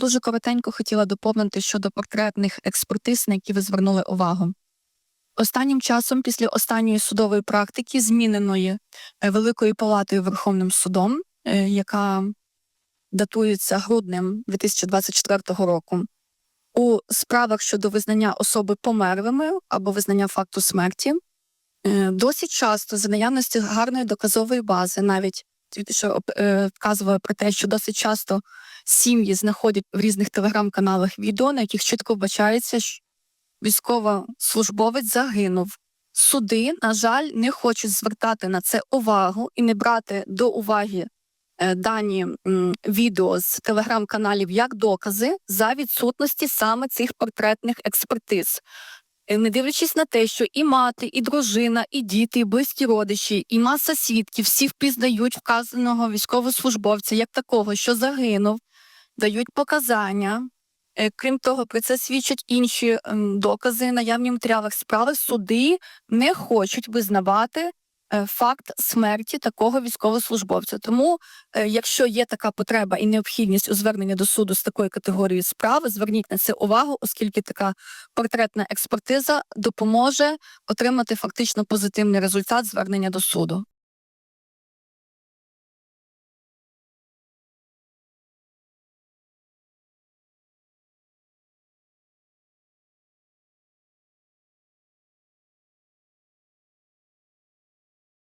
дуже коротенько хотіла доповнити щодо портретних експертиз, на які ви звернули увагу. Останнім часом, після останньої судової практики, зміненої е, Великою палатою Верховним судом, е, яка датується груднем 2024 року, у справах щодо визнання особи померлими або визнання факту смерті, е, досить часто за наявності гарної доказової бази, навіть тільки що е, про те, що досить часто сім'ї знаходять в різних телеграм-каналах відео, на яких чітко вбачається, що військовослужбовець загинув. Суди, на жаль, не хочуть звертати на це увагу і не брати до уваги е, дані відео з телеграм-каналів як докази за відсутності саме цих портретних експертиз. Е, Не дивлячись на те, що і мати, і дружина, і діти, і близькі родичі, і маса свідків всі впізнають вказаного військовослужбовця як такого, що загинув, дають показання. Е, Крім того, про це свідчать інші ем, докази, наявні матеріалах справи. Суди не хочуть визнавати факт смерті такого військовослужбовця. Тому, е, якщо є така потреба і необхідність у зверненні до суду з такої категорії справи, зверніть на це увагу, оскільки така портретна експертиза допоможе отримати фактично позитивний результат звернення до суду.